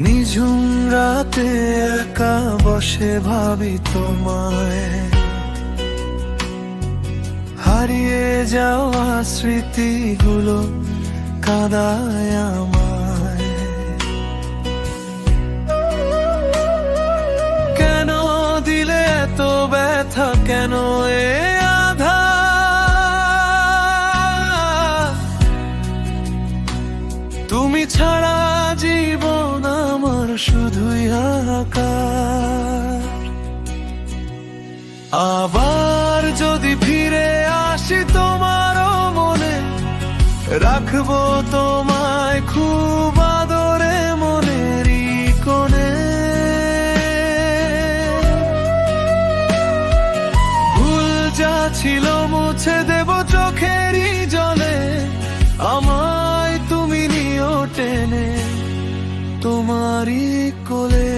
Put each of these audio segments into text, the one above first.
নিঝুম রাতে একা বসে ভাবি তোমায়। হারিয়ে যাওয়া স্মৃতিগুলো কাদায় আমায়। কেন দিলে এত ব্যথা? কেন এ আধা শুধুই হাহাকার আবার যদি ফিরে আসি তোমারও মনে, রাখব তোমায় খুব আদরে মনেরই কোণে। ভুল যা ছিল তোমারই কোলে।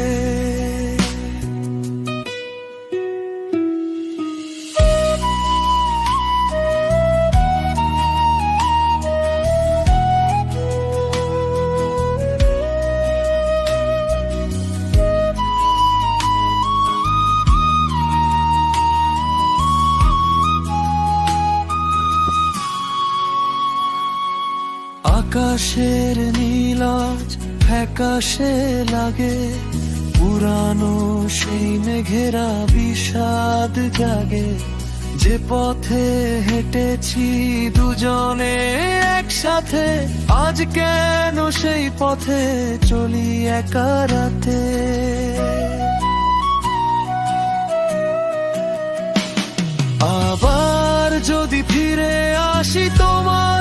আকাশের নীলাজ ফ্যাকাশে লাগে, পুরানো সেই মেঘেরা বিষাদ জাগে। যে পথে হেঁটেছি দুজনে একসাথে, আজ কেন সেই পথে চলি একা রাতে? আবার যদি ফিরে আসি তোমারও মনে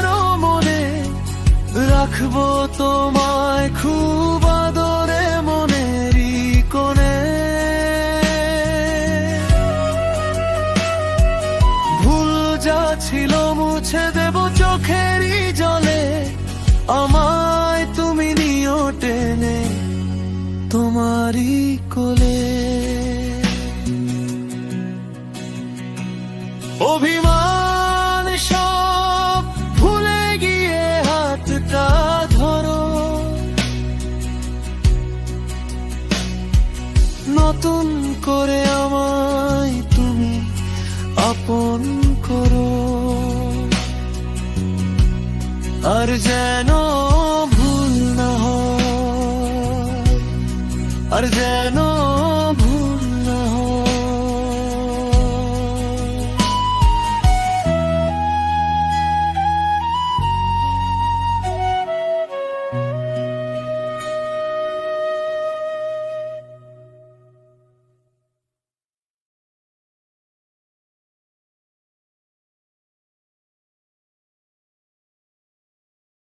রাখব তোমায় খুব আদরে মনেরই কোণে। ভুল যা ছিল মুছে দেব চোখেরই জলে। আমায় তুমি নিও টেনে তোমারই কোলে। অভিমান নতুন করে আমায় তুমি আপন করো। আর যেন ভুল না হয় আর যেন